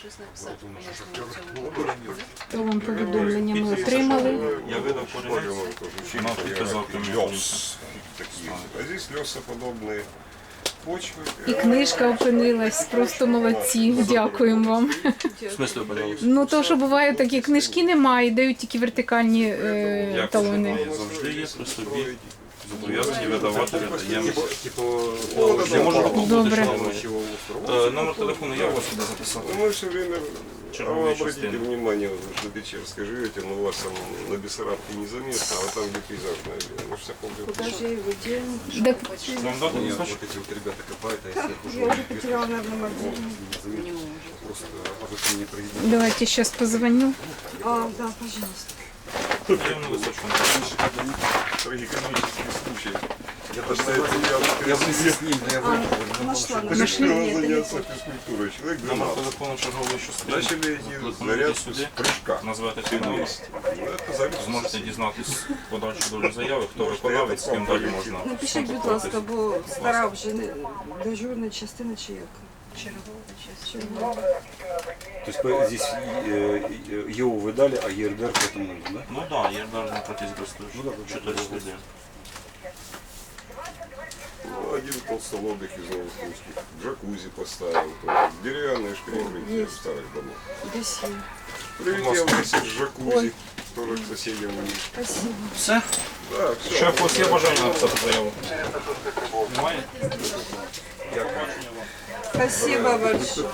щось написати. То вам повідомлення ми отримали. Я видав корінець. Мав підказав лес такие. А здесь лесоподобные почвы. І книжка опинилась. Просто молодці. Дякуємо вам. В смислі подали? Ну то, що буває такі книжки немає, дають тільки вертикальні е, талони. завжди є при собі. Зобов'язані видавати видаємо. Ну, Я можу Добре. Э, номер телефона я у вас сюда записал. Ми ще время обратите внимание, что же до живете, но у вас там на Бессарабке не заметно, а там где пейзаж, наверное, мы ж так Покажи его деньги. Да. Вам вот эти вот ребята копают, а я всех уже Я уже потеряла, наверное, мобильник. Просто, а вы ко. Давайте сейчас позвоню. А, да, пожалуйста. Трагикомический случай. Это считается Я вместе с ним, но я выиграл. Нашла, Решил нашла. Нет, заняться телефон. физкультурой. Человек Номер 12. телефону чергової частини. Начали идти Телефонуйте зарядку сюди. с прыжка. Назвати Все свій номер. вместе. Ну, это запись. Зможете дізнатись подальшу долю заяви, хто виконавець, з ким далі можна. Напишіть, будь ласка, бо стара вже не дежурна частина чи як? Чергова частина. То есть по- здесь э, э, ЕО вы дали, а ЕРДР потом нужно, да? Ну так, є навіть на протязі Ну да, да, 4 да. людей. Ну, один толстолобик из новых русских. Джакузи поставил. тоже. Деревянные шкребрики из старых домов. Десь є. Прилетел вместе с джакузи. Тоже к соседям. Спасибо. Все? Да, все. Ще у вас є бажання написати заяву? Немає? Спасибо большое.